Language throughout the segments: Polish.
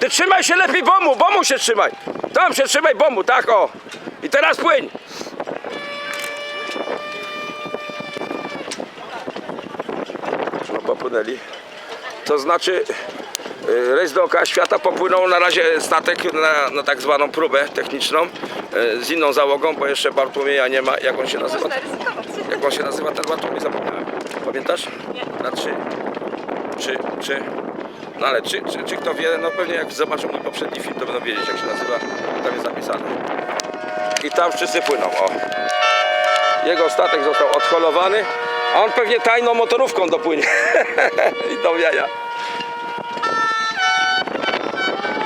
Ty trzymaj się lepiej bomu, bomu się trzymaj. Tam się trzymaj bomu, tak o. I teraz płyń. No popłynęli. To znaczy y, rejs dookoła świata popłynął na razie statek na, na tak zwaną próbę techniczną y, z inną załogą, bo jeszcze Bartłomieja nie ma. Jak on się nazywa? Jak on się nazywa ten Bartłomiej? Zapomniałem. Pamiętasz? Nie. Na trzy. Czy, czy, no ale czy, czy, czy kto wie, no pewnie jak zobaczą mój poprzedni film, to będą wiedzieć jak się nazywa, tam jest napisane. I tam wszyscy płyną, o. Jego statek został odholowany, a on pewnie tajną motorówką dopłynie. I do jaja.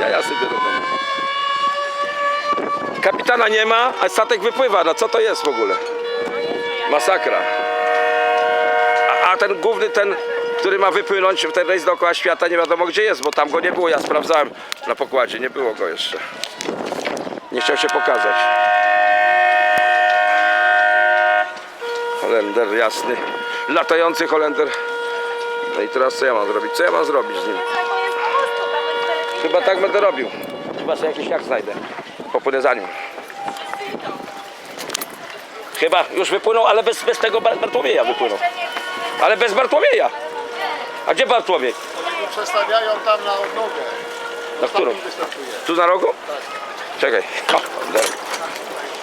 Jaja sobie robią. Kapitana nie ma, a statek wypływa. No co to jest w ogóle? Masakra. A, a ten główny, ten, który ma wypłynąć, ten rejs dookoła świata, nie wiadomo gdzie jest, bo tam go nie było. Ja sprawdzałem na pokładzie, nie było go jeszcze. Nie chciał się pokazać. Holender jasny. Latający Holender. No i teraz co ja mam zrobić? Co ja mam zrobić z nim? Chyba tak będę robił. Chyba sobie jakiś jak znajdę. Popłynę za nim. Chyba już wypłynął, ale bez, bez tego Bar- Bartłomieja wypłynął. Ale bez Bartłomieja. A gdzie Bartłomiej? Przestawiają tam na odnogę. Na którą? Tu na rogu? Czekaj.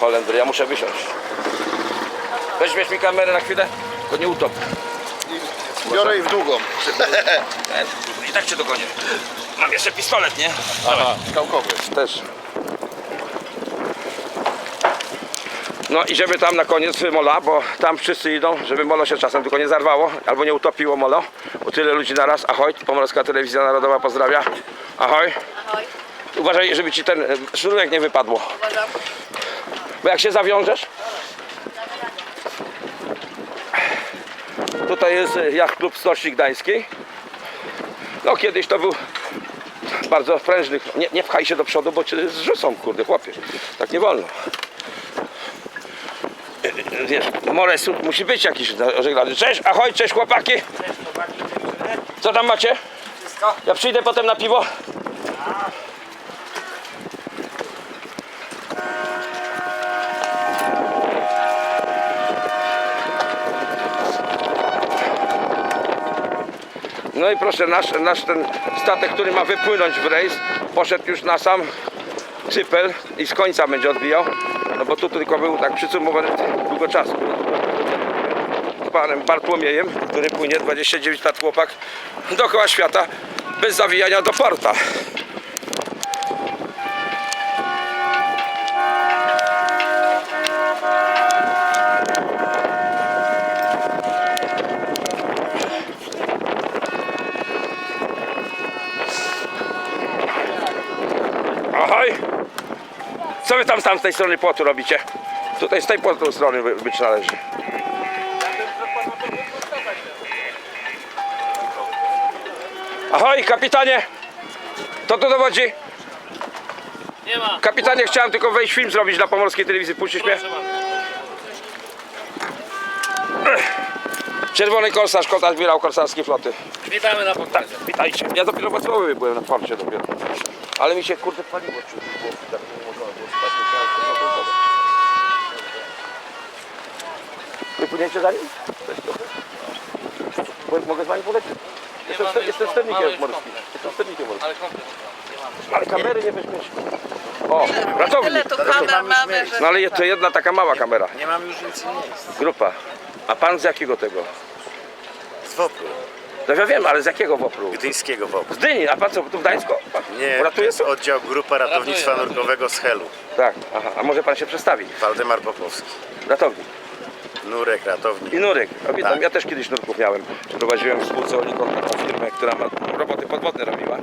O, Holender. Ja muszę wysiąść. Weźmiesz mi kamerę na chwilę? Tylko nie utop. Biorę i w długą. I tak cię dogonię. Mam jeszcze pistolet, nie? Aha, skałkowy. Też. No idziemy tam na koniec mola, bo tam wszyscy idą, żeby molo się czasem tylko nie zarwało, albo nie utopiło molo, bo tyle ludzi naraz. Ahoj, Pomorska Telewizja Narodowa pozdrawia. Ahoj. Ahoj, Uważaj, żeby ci ten e, sznurek nie wypadło, uważam. bo jak się zawiążesz... Tutaj jest e, Jacht Klub Stocznik Gdański. No kiedyś to był bardzo prężny. Nie, nie pchaj się do przodu, bo cię zrzucą, kurde, chłopie. Tak nie wolno. Wiesz, Mores musi być jakiś żeglarz. Cześć, ahoj, cześć chłopaki. Co tam macie? Ja przyjdę potem na piwo. No i proszę, nasz, nasz ten statek, który ma wypłynąć w rejs, poszedł już na sam cypel i z końca będzie odbijał. No bo tu tylko był tak przycumowany długo czasu. Z panem Bartłomiejem, który płynie 29 lat chłopak dookoła świata bez zawijania do porta. Ahoj! Co wy tam z tamtej strony płotu robicie? Tutaj z tej strony by- być należy. Ahoj, kapitanie! To tu dowodzi? Nie ma. Kapitanie, chciałem tylko wejść film zrobić dla pomorskiej telewizji. Puścisz mnie? Czerwony korsarz, kota admirał korsarskiej floty. Witamy na podtarze. Witajcie. Ja dopiero w Wacławowie byłem na porcie dopiero. Ale mi się kurde paliło czuć. Było, tak nie. Wypłyniecie za nim? Bo- Mogę z wami polecieć? Jestem, mamy ster- już jestem kom- sternikiem już morskim. komplet. Jestem sternikiem morskim. Ale komplet. Ale kamery nie weźmiesz. O, ratownik. Tyle tu kamer mamy, że... No ale je- to jedna taka mała kamera. Nie mam już więcej miejsc. Grupa. A pan z jakiego tego? Z Wopru. No ja wiem, ale z jakiego wopru? Gdyńskiego Wopru. Z Dyni, a pan co, tu w Gdańsku? Pan Nie, to jest to? oddział Grupa Ratownictwa Ratuje, Nurkowego z Helu. Tak, aha. A może pan się przedstawi? Waldemar Popowski. Ratownik. Nurek, ratownik. I nurek. A witam, Tak. ja też kiedyś nurków miałem. Prowadziłem w spółce Olikon taką firmę, która ma roboty podwodne robiła.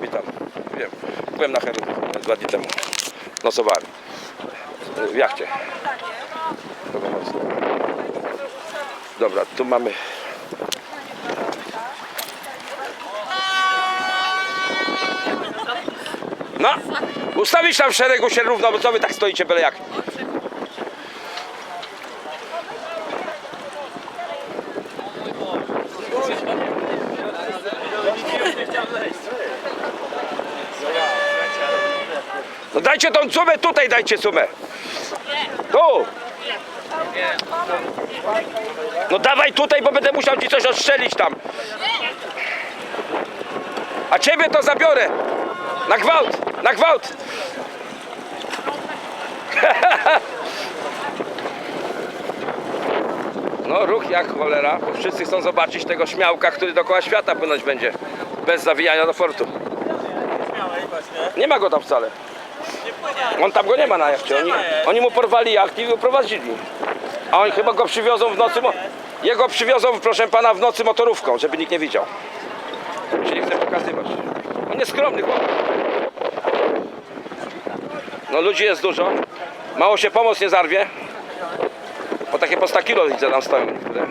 Witam. Wiem. Byłem na Heru dwa dni temu. Nocowałem. W jachcie. Mocno. Dobra, tu mamy. No, ustawić tam w szeregu się równo, bo co wy tak stoicie byle jak? Tą sumę, tutaj dajcie sumę. Tu. No dawaj tutaj, bo będę musiał ci coś ostrzelić tam. A ciebie to zabiorę. Na gwałt, na gwałt. No ruch jak cholera, bo wszyscy chcą zobaczyć tego śmiałka, który dookoła świata płynąć będzie. Bez zawijania do fortu. Nie ma go tam wcale. On tam go nie ma na jachcie. Oni, oni mu porwali jacht i go prowadzili. A oni chyba go przywiozą w nocy. Jego przywiozą, proszę pana, w nocy motorówką, żeby nikt nie widział. Mi się nie chce pokazywać. On jest skromny chłopak. No ludzi jest dużo. Mało się pomoc nie zarwie. Bo takie po 100 kilo widzę tam stoją niektóre.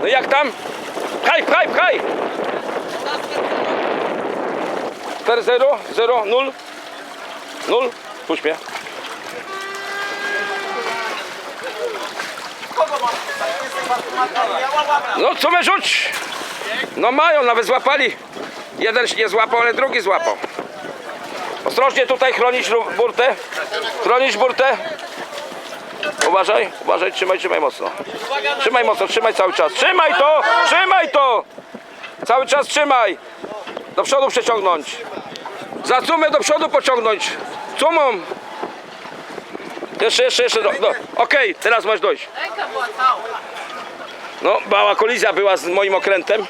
No jak tam? Pchaj, pchaj, pchaj! 4 0 0 0 0 Puść mnie. No co my rzuć? No mają, nawet złapali. Jeden się nie złapał, ale drugi złapał. Ostrożnie tutaj chronić burtę. Chronić burtę. Uważaj, uważaj, trzymaj, trzymaj mocno. Trzymaj mocno, trzymaj cały czas. Trzymaj to! Trzymaj to! Cały czas trzymaj. Do przodu przeciągnąć. Za cumę do przodu pociągnąć. Cumą. Jeszcze, jeszcze, jeszcze. Do, do. Okej, teraz możesz dojść. No, mała kolizja była z moim okrętem.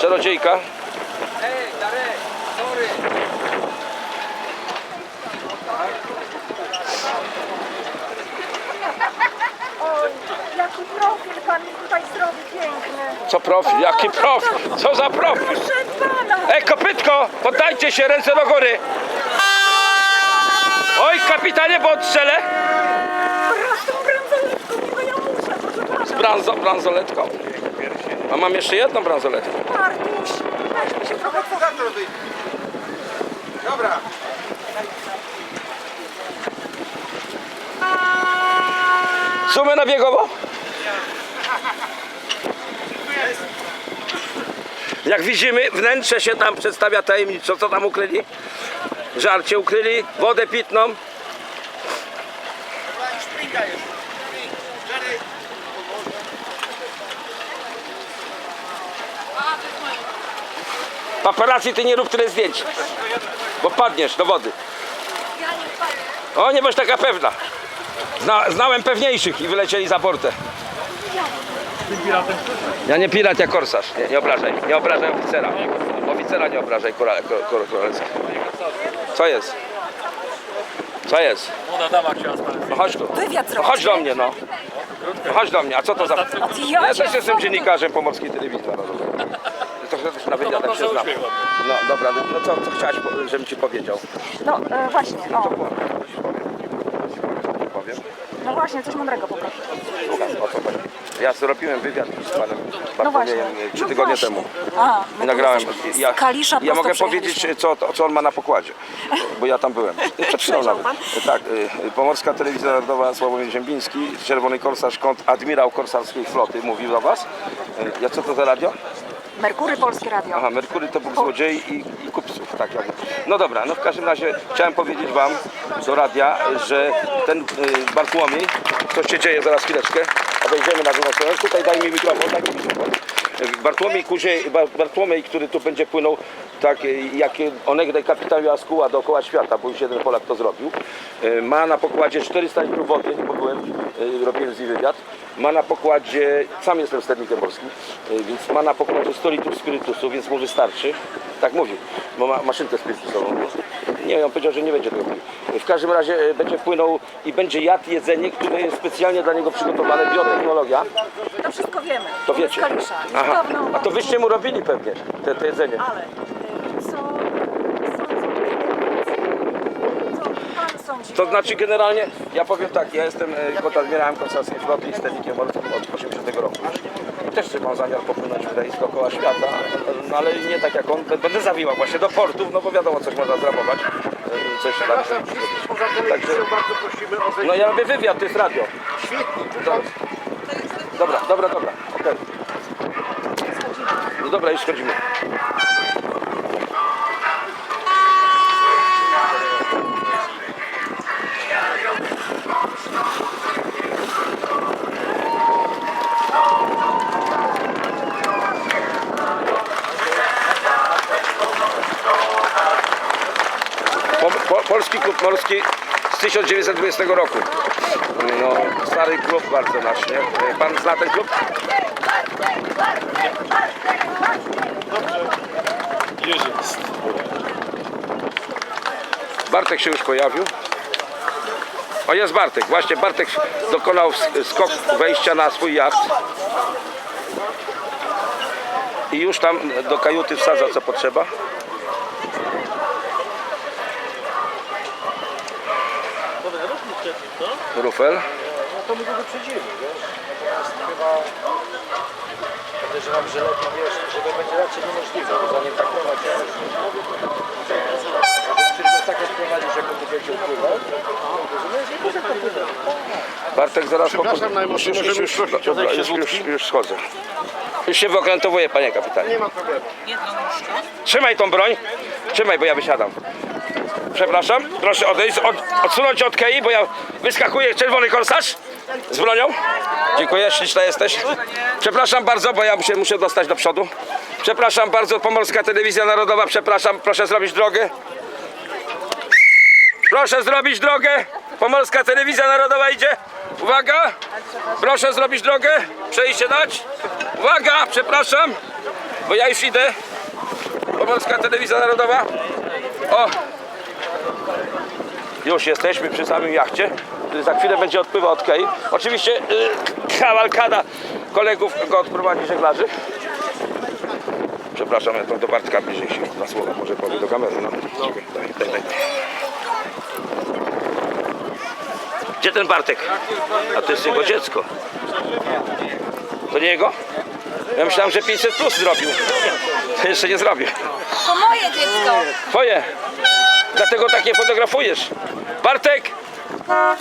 Czarodziejka. Jaki profil pan tutaj zrobi piękny. Co profil? Jaki profil? Co za profil? Proszę pana. Ej, kopytko! Poddajcie się, ręce do góry! Oj, kapitanie, bo odstrzelę! Raz tą bransoletką, niby ja muszę, proszę pana. Branzo, bransoletką. A mam jeszcze jedną bransoletkę. Martuś, weź mi się trochę cofnij. Dobra. Sumę na biegowo? Jak widzimy, wnętrze się tam przedstawia tajemniczo. Co tam ukryli? Żarcie ukryli, wodę pitną. Paparazzi, ty nie rób tyle zdjęć, bo padniesz do wody. O, nie bądź taka pewna. Zna, znałem pewniejszych i wylecieli za portę. Ja nie pirat, ja korsarz. Nie, nie obrażaj, nie obrażaj oficera. Oficera nie obrażaj, koralska. Co jest? Co jest? Młoda dama chciała z panem. No chodź tu. Wywiad No zrobić. chodź do mnie, no. No Chodź do mnie, a co to za... Ja też jestem dziennikarzem Pomorskiej Telewizji Narodowej. Trochę też na wywiadach się znam. No dobra, no co, co chciałaś, po- żebym ci powiedział? No e, właśnie, To o. powiem. powiem. No właśnie, coś mądrego poproszę. Słucham, o co chodzi. Ja zrobiłem wywiad z panem No. Bartłomiejem trzy No tygodnie właśnie. temu. A, Nagrałem. Ja, Kalisza ja mogę powiedzieć, co, co on ma na pokładzie, bo ja tam byłem. Przed chwilą nawet. Tak, y, Pomorska Telewizja Narodowa, Sławomir Ziembiński, Czerwony Korsarz, kont admirał korsarskiej floty mówił do was. Y, Ja co to za radio? Merkury Polskie Radio. Aha, Merkury to Bóg złodziei i, i kupców, tak jak. No dobra, no w każdym razie chciałem powiedzieć wam do radia, że ten y, Bartłomiej, coś się dzieje, zaraz chwileczkę, a wejdziemy na stronę. Tutaj daj mi mikrofon, daj mi mikrofon. Bartłomiej, Kuzie, Bar- Bartłomiej, który tu będzie płynął, tak y, jak onegdaj kapitan Joaskuła dookoła świata, bo już jeden Polak to zrobił, y, ma na pokładzie 400 litrów wody, bo byłem, y, robiłem z nim wywiad, ma na pokładzie, sam jestem sternikiem polskim, y, więc ma na pokładzie 100 litrów spirytusu, więc mu wystarczy. Tak mówił, bo ma maszynkę spirytusową. Nie, on powiedział, że nie będzie tego pił. W każdym razie y, będzie płynął i będzie jadł jedzenie, które jest specjalnie dla niego przygotowane, biotechnologia. To wszystko wiemy. To wiecie. Aha, a to wyście mu robili pewnie, te, te jedzenie. Ale y, co, co, co pan sądzi? To znaczy generalnie, ja powiem tak, ja jestem e, kontadmirałem korsarskiej floty i sternikiem morskim od 80 roku. I też mam zamiar popłynąć w rejs dookoła świata, no ale nie tak jak on, będę zawijał właśnie do portów, no bo wiadomo, coś można zrabować, e, coś tam. Poza telewizją bardzo prosimy o No ja robię wywiad, to jest radio. Świetnie. Dobra, dobra, dobra, okej. No dobra, już schodzimy. Polski Klub Morski z 1920 roku. No, stary klub bardzo nasz, nie? Pan zna ten klub? Bartek się już pojawił. O, jest Bartek. Właśnie Bartek dokonał sk- skok wejścia na swój jacht. I już tam do kajuty wsadza co potrzeba. Rufel. To my go wyprzedzimy, wiesz? Natomiast chyba podejrzewam, że lepiej, wiesz, że to będzie raczej niemożliwe, bo zanim tak prowadzi, musisz tak odprowadzić, jak on będzie wpływał. Rozumiesz? I potem to pływa. Bartek zaraz Przepraszam, najmocniej już, już, możemy już, prosić o dobra, zejście już, z już, łódki? już schodzę. Już się wyokrętowuję, panie kapitanie. Nie ma problemu. Trzymaj tą broń. Trzymaj, bo ja wysiadam. Przepraszam, proszę odejść, od, odsunąć od kei, bo ja wyskakuję czerwony korsarz z bronią. Dziękuję, śliczna jesteś. Przepraszam bardzo, bo ja muszę, muszę dostać do przodu. Przepraszam bardzo, Pomorska Telewizja Narodowa, przepraszam, proszę zrobić drogę. Proszę zrobić drogę. Pomorska Telewizja Narodowa idzie. Uwaga. Proszę zrobić drogę. Przejście dać. Uwaga, przepraszam, bo ja już idę. Pomorska Telewizja Narodowa. O! Już jesteśmy przy samym jachcie, za chwilę będzie odpływał od kei. Oczywiście y, kawalkada kolegów go odprowadzi żeglarzy. Przepraszam, ja to do Bartka bliżej się dwa słowa może powie do kamery. No. Daj, daj, daj. Gdzie ten Bartek? A to jest jego dziecko. To nie jego? Ja myślałem, że 500 plus zrobił. To jeszcze nie zrobił. To moje dziecko. Twoje. Dlatego tak nie fotografujesz. Bartek!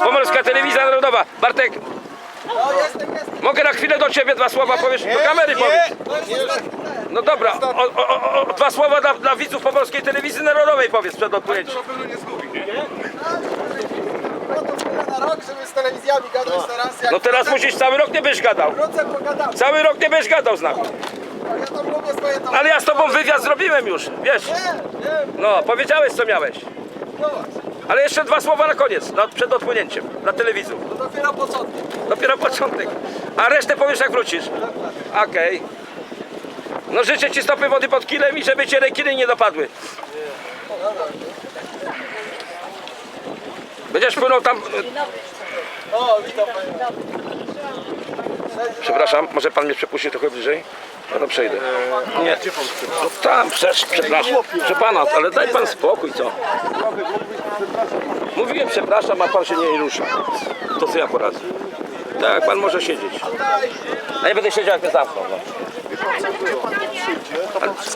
Pomorska Telewizja Narodowa. Bartek! Mogę na chwilę do ciebie dwa słowa powiesz? Do kamery powiedz. No dobra, o, o, o, o, dwa słowa dla, dla widzów Pomorskiej Telewizji Narodowej powiedz przed odpłynięciem. na rok, żeby z telewizjami gadać teraz. Jak No teraz musisz cały rok nie będziesz gadał. wrócę. Cały rok nie będziesz gadał z nami. Ja tam lubię swoje to. Ale ja z tobą wywiad zrobiłem już, wiesz? No, powiedziałeś co miałeś. Ale jeszcze dwa słowa na koniec, no, przed odpłynięciem, dla telewizów. To dopiero początek. Dopiero początek. A resztę powiesz jak wrócisz. Okej. No życzę ci stopy wody pod kilem i żeby cię rekiny nie dopadły. Będziesz płynął tam... O, witam panie. Przepraszam, może pan mnie przepuści trochę bliżej? No to przejdę. Nie. No tam, przecież, przepraszam. Proszę pana, ale daj pan spokój, co? Mówiłem przepraszam, a pan się nie rusza. To co ja poradzę? Tak, pan może siedzieć. A ja będę siedział jak mnie zamknął. No.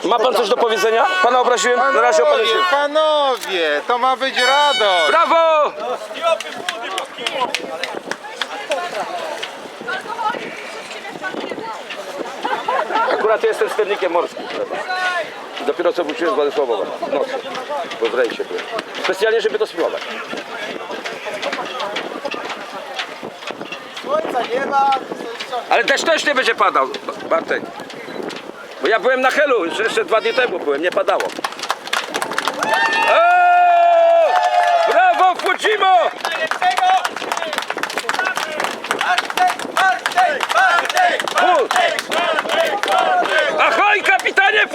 A Ma pan coś do powiedzenia? Pana obraziłem? Na razie Panowie, opowiedziałem. panowie, to ma być radość. Brawo! Akurat jestem sternikiem morskim. Dopiero co wróciłem z Władysławowa. Nocy. Bo w rejsie byłem. Specjalnie, żeby to spróbować. Słońca nie ma. Ale deszcz też nie będzie padał, Bartek. Bo ja byłem na Helu, jeszcze- dwa dni temu byłem, nie padało. Eee! Brawo, Fucimo! Ahoj, kapitanie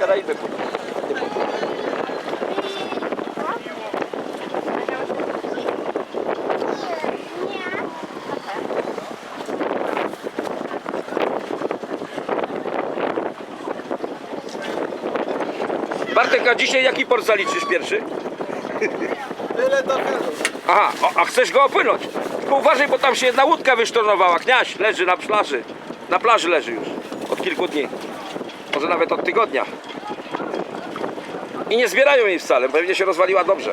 Karaiby płynął. Bartek, a dzisiaj jaki port zaliczysz pierwszy? Tyle do helu. Aha, a, a chcesz go opłynąć? Tylko uważaj, bo tam się jedna łódka wysztornowała. Kniaś leży na plaży. Na plaży leży już. Od kilku dni. Może nawet od tygodnia. I nie zbierają jej wcale, pewnie się rozwaliła dobrze.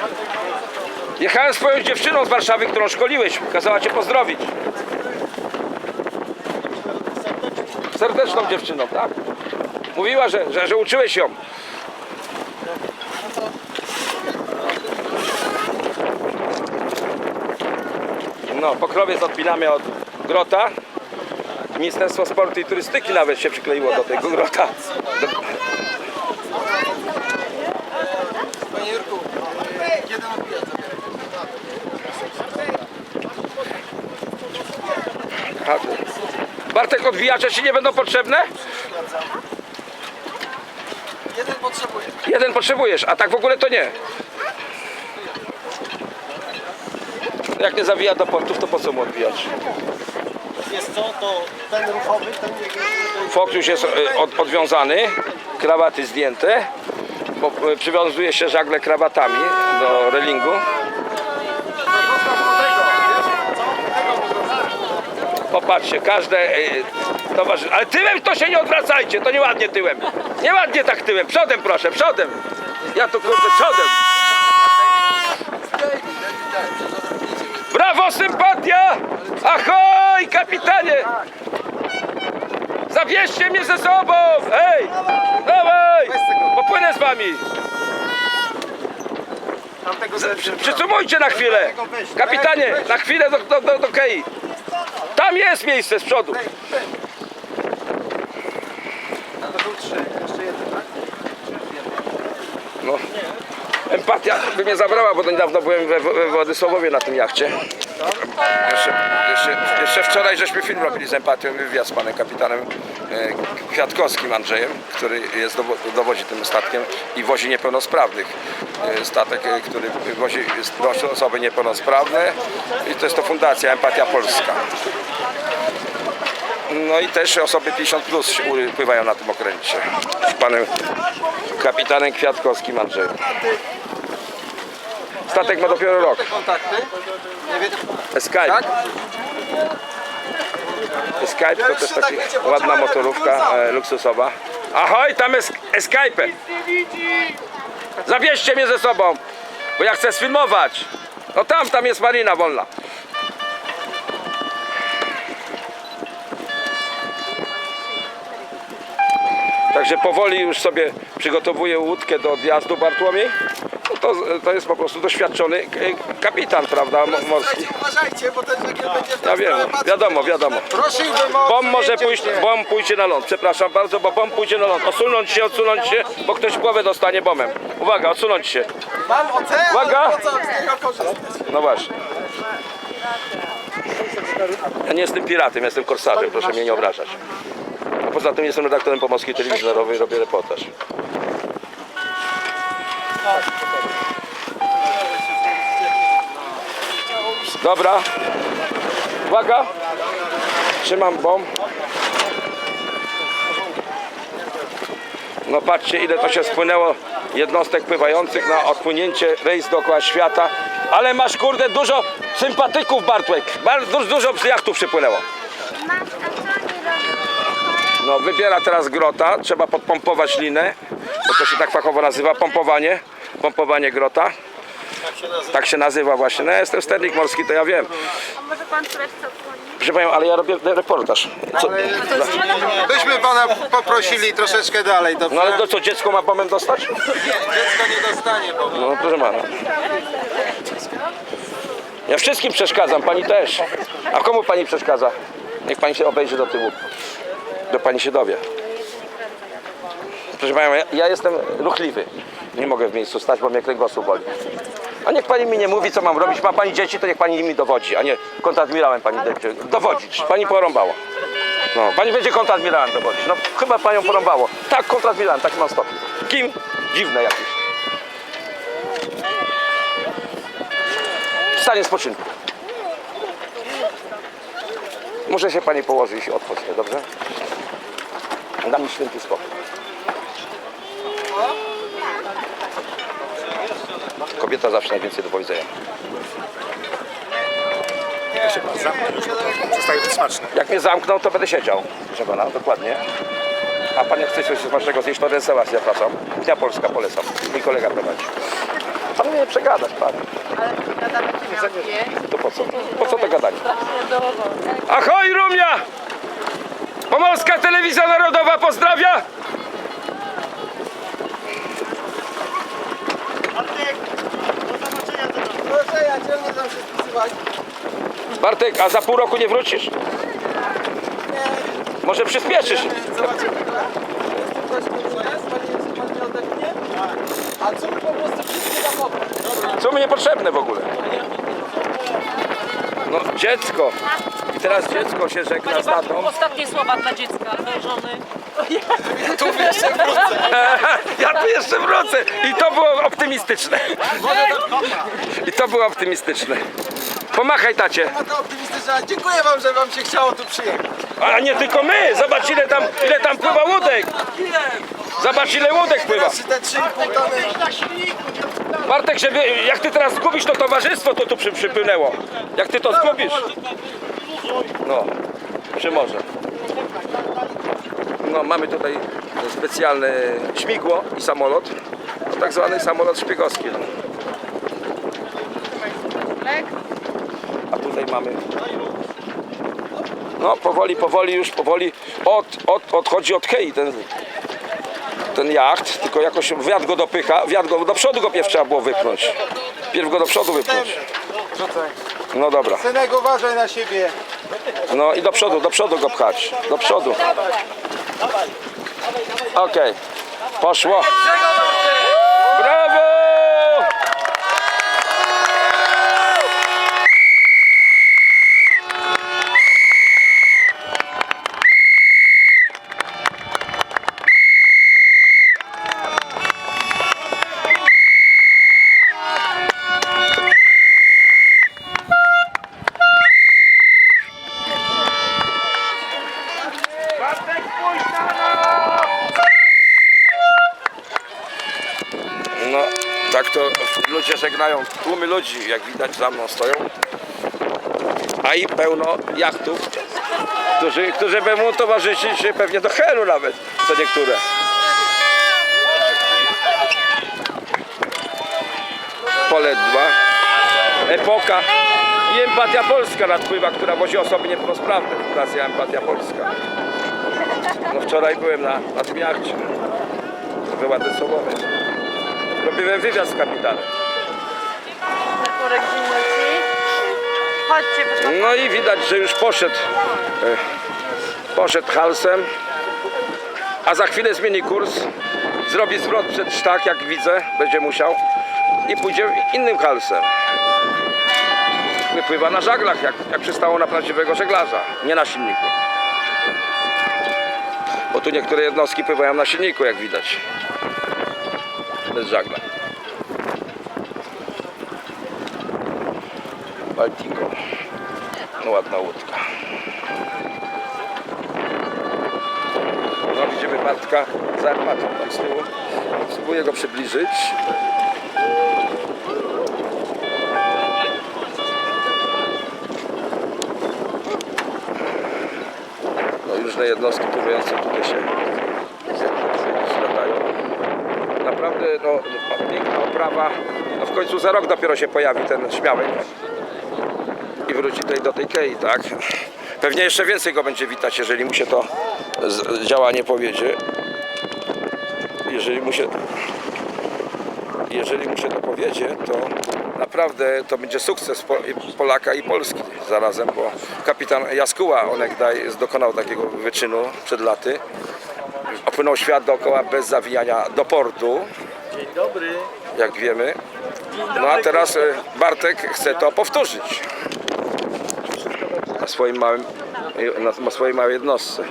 Thank you. Jechałem z twoją dziewczyną z Warszawy, którą szkoliłeś. Kazała cię pozdrowić. Serdeczną dziewczyną, tak? Mówiła, że, że, że uczyłeś ją. No, pokrowiec odpinamy od grota. Ministerstwo Sportu i Turystyki nawet się przykleiło do tego grota. Do, Panie Jurku, jeden odbijać. a, Bartek, odwijacze ci nie będą potrzebne? Jeden potrzebuje. Jeden potrzebujesz, a tak w ogóle to nie. Jak nie zawija do portów, to po co mu odbijać? Jest co, to ten ruchowy, ten Fok już jest od, odwiązany, krawaty zdjęte, bo e, przywiązuje się żagle krawatami do relingu. Popatrzcie, każde e, towarzysze, ale tyłem to się nie odwracajcie, to nieładnie tyłem. Nieładnie tak tyłem, przodem proszę, przodem. Ja tu kurde przodem. Brawo, sympatia! Ahoj, kapitanie! Zabierzcie mnie ze sobą! Hej! Dawaj! Popłynę z wami! Z- Przy, przytrzymujcie na chwilę! Kapitanie, na chwilę do, do, do, do kei! Tam jest miejsce z przodu! To był trzy, jeszcze jeden, tak? No. Empatia by mnie zabrała, bo niedawno byłem we, we Władysławowie na tym jachcie. Jeszcze, jeszcze, jeszcze wczoraj żeśmy film robili z empatią, wywiad z panem kapitanem e, Kwiatkowskim Andrzejem, który jest dowo, dowodzi tym statkiem i wozi niepełnosprawnych. E, Statek, e, który wozi wozi osoby niepełnosprawne i to jest to Fundacja Empatia Polska. No i też osoby 50 plus pływają na tym okręcie. Z panem kapitanem Kwiatkowskim Andrzejem. Statek ma dopiero rok. Kontakty. Nie wiem, Skype. Skype to też taka ładna motorówka e, luksusowa. Ahoj, tam jest Skype. Zabierzcie mnie ze sobą, bo ja chcę sfilmować. No tam, tam jest marina wolna. Także powoli już sobie przygotowuję łódkę do odjazdu Bartłomiej. No to, to jest po prostu doświadczony kapitan, prawda, mo- morski. uważajcie, bo ten żagiel będzie w Ja wiem, wiadomo, wiadomo. Prosiłbym o Bomb może pójść, bomb pójdzie na ląd. Przepraszam bardzo, bo bomb pójdzie na ląd. Odsunąć się, odsunąć się, bo ktoś głowę dostanie bombem. Uwaga, odsunąć się. Mam ocenę, Uwaga. ale po co z niego korzystać? No właśnie. Ja nie jestem piratem, jestem korsarzem, proszę mnie nie obrażać. Poza tym jestem redaktorem Pomorskiej Telewizji Narodowej, robię reportaż. Dobra. Uwaga. Trzymam bomb. No patrzcie ile to się spłynęło jednostek pływających na odpłynięcie rejs dookoła świata. Ale masz kurde dużo sympatyków Bartłek. Bardzo dużo jachtów przypłynęło. Masz, a co oni robią? No wybiera teraz grota, trzeba podpompować linę, bo to się tak fachowo nazywa, pompowanie, pompowanie grota. Tak się nazywa właśnie. No ja jestem sternik morski, to ja wiem. A może pan? Proszę panią, ale ja robię reportaż. Co? Byśmy pana poprosili troszeczkę dalej, dobrze? No ale to co, dziecko ma pomem dostać? Dziecko nie dostanie, bo No proszę pana. Ja wszystkim przeszkadzam, pani też. A komu pani przeszkadza? Niech pani się obejrzy do tyłu. Do pani się dowie. Proszę panią, ja, ja jestem ruchliwy. Nie mogę w miejscu stać, bo mnie kręgosłup boli. A niech pani mi nie mówi, co mam robić. Ma pani dzieci, to niech pani mi dowodzi, a nie kontradmirałem pani będzie dowodzić. Pani porąbało. No, pani będzie kontradmirałem dowodzić. No, chyba panią porąbało. Tak, kontradmirałem, taki mam stopień. Kim? Dziwne jakieś. Stanie spoczynku. Muszę się pani położyć i się odpocznie, dobrze? Da mi święty spokój. Kobieta zawsze najwięcej do powiedzenia. Smaczne. Jak mnie zamkną, to będę siedział. Proszę pana, dokładnie. A pan jak chce coś smacznego zjeść, to restauracja, zapraszam. Dnia Polska, polecam. Mój kolega prowadzi. Pan mnie nie przegadasz, pan. Ale gadamy. To po co? Po co to gadanie? Ahoj Rumia! Pomorska Telewizja Narodowa pozdrawia! Bartek, a za pół roku nie wrócisz? Może przyspieszysz? A co po prostu wszystkie? Co mi niepotrzebne w ogóle? No dziecko. I teraz dziecko się żegna z tatą. Ostatnie słowa dla dziecka, do żony. Ja tu jeszcze wrócę. I to było optymistyczne. I to było optymistyczne. Pomachaj tacie. A to optymistyczna. Dziękuję wam, że wam się chciało tu przyjechać. A nie tylko my. Zobacz ile tam, ile tam pływa łódek. Zobacz ile łódek pływa. Teraz te 3,5 tony. Bartek, żeby, jak ty teraz zgubisz to towarzystwo, to tu przy, przypłynęło. Jak ty to zgubisz. No, przy morze. No, mamy tutaj specjalne śmigło i samolot. Tak zwany samolot szpiegowski. No. A tutaj mamy. No, powoli, powoli, już powoli od, od, odchodzi od Kei ten, ten jacht, tylko jakoś wiatr go dopycha, wiatr go, do przodu go pierw trzeba było wypchnąć. Pierw go do przodu wypchnąć. No dobra, Synek, uważaj na siebie. no i do przodu, do przodu go pchać, do przodu. Okej, poszło. Tak to ludzie żegnają, tłumy ludzi, jak widać za mną stoją. A i pełno jachtów, którzy, którzy mu towarzyszyć pewnie do Helu nawet, co niektóre. Poledwa, epoka i Empatia Polska nadpływa, która wozi osoby niepełnosprawne. Fundacja Empatia Polska. No wczoraj byłem na, na tym jachcie. Wyładny Sobowy. Robiłem wywiad z kapitanem. Kurek zimności. Chodźcie, bo No i widać, że już poszedł, e, poszedł halsem, a za chwilę zmieni kurs, zrobi zwrot przed sztak, jak widzę, będzie musiał i pójdzie innym halsem. Wypływa na żaglach, jak, jak przystało na prawdziwego żeglarza, nie na silniku. Bo tu niektóre jednostki pływają na silniku, jak widać. Bez żagla. Baltico. No ładna łódka. No widzimy Bartka za armatą z tyłu. Spróbuję go przybliżyć. No różne jednostki pływające tutaj się zlatają. Naprawdę no, piękna oprawa. No w końcu za rok dopiero się pojawi ten śmiałek i wróci tutaj do tej kei, tak? Pewnie jeszcze więcej go będzie witać, jeżeli mu się to działanie powiedzie. Jeżeli mu się, jeżeli mu się to powiedzie, to naprawdę to będzie sukces Polaka i Polski zarazem, bo kapitan Jaskuła onegdaj dokonał takiego wyczynu przed laty. Opłynął świat dookoła bez zawijania do portu. Dzień dobry. jak wiemy. No a teraz e, Bartek chce to powtórzyć na swoim małym, na, na swojej małej jednostce.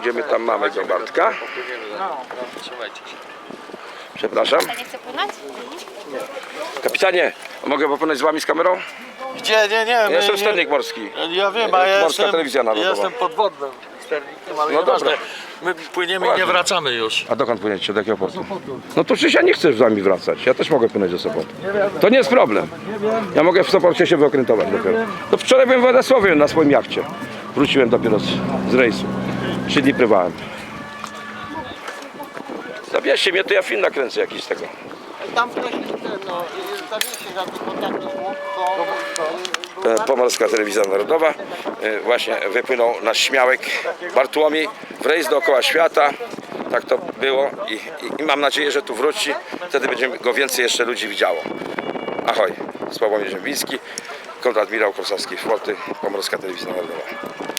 Gdzie my tam mamy go Bartka? Przepraszam. Nie chce płynąć? Kapitanie, mogę popłynąć z wami z kamerą? Gdzie? Nie, nie. Ja jestem sternik morski. Ja wiem, a ja Morska jestem, Telewizja Narodowa. jestem podwodnym sternikiem, ale No dobra. My płyniemy i Ładnie. nie wracamy już. A dokąd płyniecie? Do jakiego portu? No to przecież ja nie chcę z wami wracać. Ja też mogę płynąć do Sopotu. To nie jest problem. Ja mogę w Sopocie się wyokrętować dopiero. To wczoraj byłem w Władysławie na swoim jachcie. Wróciłem dopiero z, z rejsu. Trzy dni prywałem. Zabierzcie mnie, to ja film nakręcę jakiś z tego. tam ktoś ten, no, pewnie się kontaktów mógł, bo... E, Pomorska Telewizja Narodowa. E, Właśnie wypłynął nasz śmiałek Bartłomiej w rejs dookoła świata. Tak to było i, i, i mam nadzieję, że tu wróci. Wtedy będzie go więcej jeszcze ludzi widziało. Ahoj, Sławomir Ziembiński, kontradmirał Korsowskiej Floty, Pomorska Telewizja Narodowa.